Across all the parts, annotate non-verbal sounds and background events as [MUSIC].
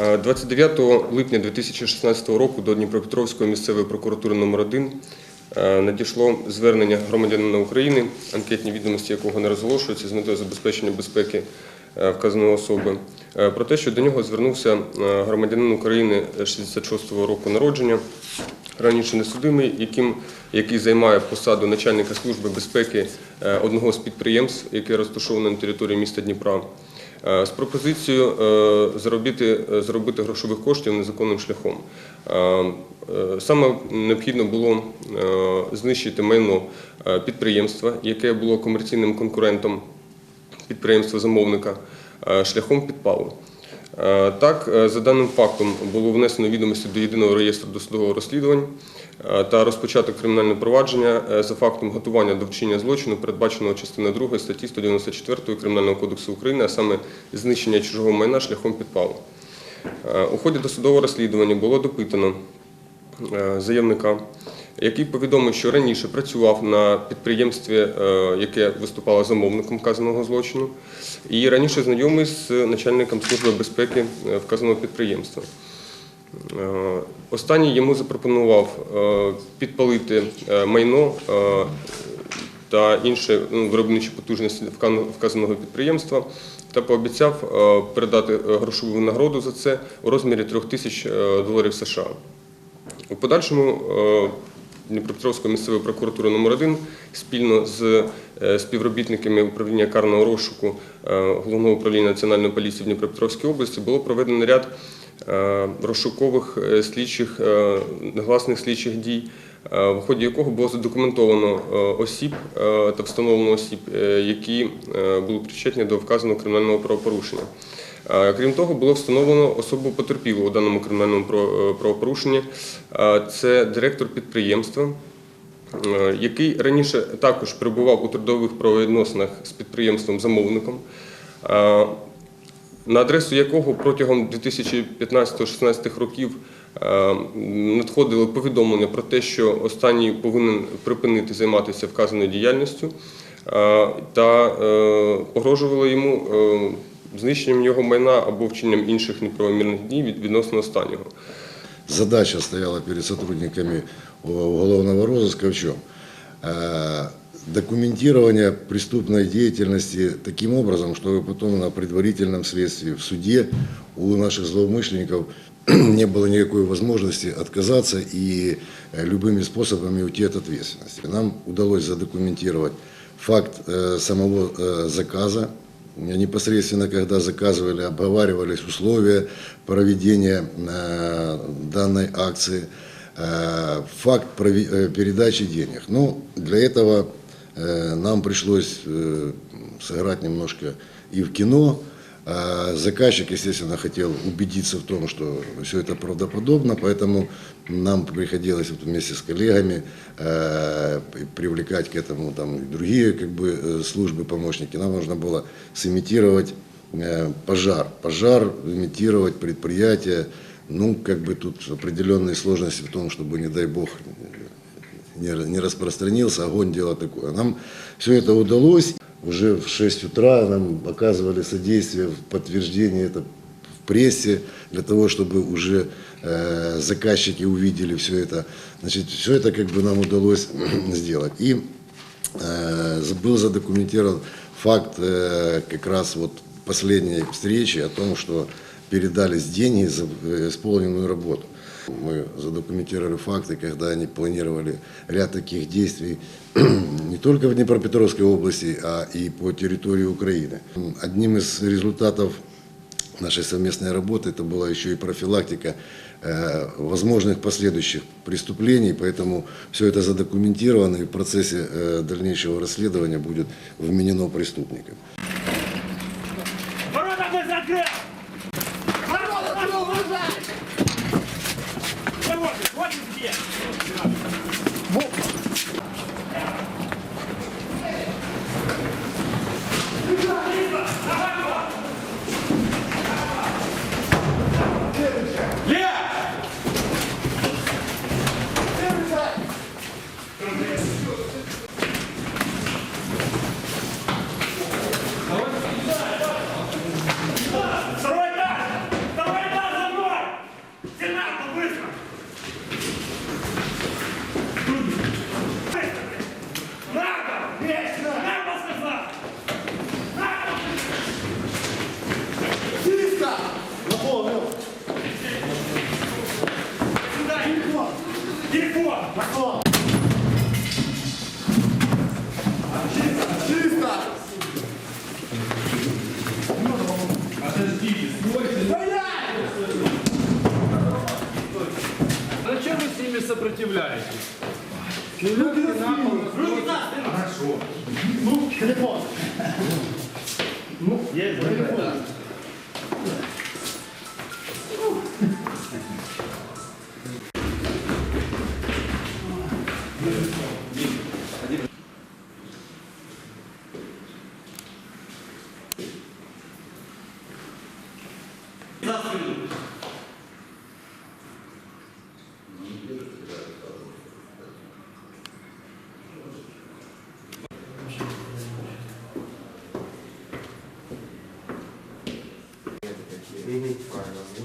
Е, 29 липня 2016 року до Дніпропетровської місцевої прокуратури номер 1 надійшло звернення громадянина України, анкетні відомості якого не розголошуються з метою забезпечення безпеки е, вказаної особи, е, про те, що до нього звернувся е, громадянин України 66-го року народження, раніше несудимий, яким, який займає посаду начальника служби безпеки е, одного з підприємств, яке розташоване на території міста Дніпра, е, з пропозицією е, заробити, е, заробити грошових коштів незаконним шляхом. Е, е, Саме необхідно було е, знищити майно е, підприємства, яке було комерційним конкурентом підприємства замовника е, шляхом підпалу. Е, Так, е, за даним фактом було внесено відомості до єдиного реєстру досудового розслідувань е, та розпочато кримінальне провадження за фактом готування до вчинення злочину, передбаченого частиною 2 статті 194 Кримінального кодексу України, а саме знищення чужого майна шляхом підпалу. У ході досудового розслідування було допитано заявника, який повідомив, що раніше працював на підприємстві, е, яке виступало замовником вказаного злочину, і раніше знайомий з начальником служби безпеки е, вказаного підприємства. Е, Останній йому запропонував е, підпалити е, майно е, та інші ну, виробничі потужності вказаного підприємства та пообіцяв е, передати е, грошову винагороду за це у розмірі 3 тисяч е, доларів США. У подальшому е, Дніпропетровської місцевої прокуратури номер 1 спільно з е, співробітниками управління карного розшуку е, Головного управління Національної поліції в Дніпропетровській області було проведено ряд е, розшукових слідчих, негласних слідчих дій, в ході якого було задокументовано осіб та встановлено осіб, які були причетні до вказаного кримінального правопорушення. Е, Крім того, було встановлено особу потерпілу у даному кримінальному е, правопорушенні. Е, Це директор підприємства, який раніше також перебував у трудових правовідносинах з підприємством-замовником, на адресу якого протягом 2015-16 років надходили повідомлення про те, що останній повинен припинити займатися вказаною діяльністю та погрожували йому знищенням його майна або вчиненням інших неправомірних дій від- відносно останнього. Задача стояла перед сотрудниками уголовного розыска в чем? Э, Документирование преступной деятельности таким образом, чтобы потом на предварительном следствии в суде у наших злоумышленников [CLEARS THROAT] не было никакой возможности отказаться и э, любыми способами уйти от ответственности. Нам удалось задокументировать факт э, самого э, заказа, непосредственно когда заказывали, обговаривались условия проведения э, данной акции, э, факт э, передачи денег. Ну, для этого нам пришлось сыграть немножко и в кино. А Заказчик, естественно, хотел убедиться в том, что все это правдоподобно, поэтому нам приходилось вот вместе с коллегами э, привлекать к этому там, другие как бы, э, службы, помощники. Нам нужно было сымитировать э, пожар. Пожар, имитировать предприятие. Ну, как бы тут определенные сложности в том, чтобы, не дай бог, не, не распространился, огонь дело такое. Нам все это удалось. Уже в 6 утра нам оказывали содействие в подтверждении это в прессе, для того, чтобы уже э, заказчики увидели все это. Значит, все это как бы нам удалось [CLEARS THROAT] сделать. И э, был задокументирован факт э, как раз вот последней встречи о том, что передались деньги за э, исполненную работу. Мы задокументировали факты, когда они планировали ряд таких действий не только в Днепропетровской области, а и по территории Украины. Одним из результатов нашей совместной работы это была еще и профилактика э, возможных последующих преступлений, поэтому все это задокументировано и в процессе э, дальнейшего расследования будет вменено преступникам. Сопротивляетесь?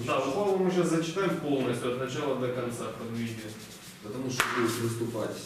Да, ухвалу мы сейчас зачитаем полностью, от начала до конца под видео. Потому что будет выступать.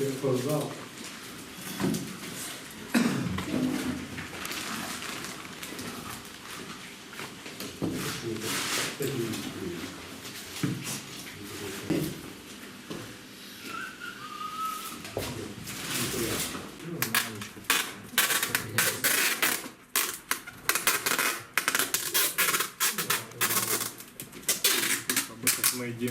Ты опоздал. Мы идем.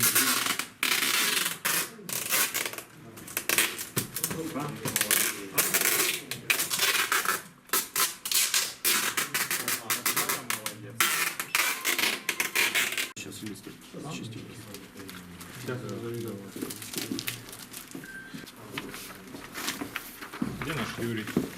Едим. Сейчас листик чистим. Где наш Юрий?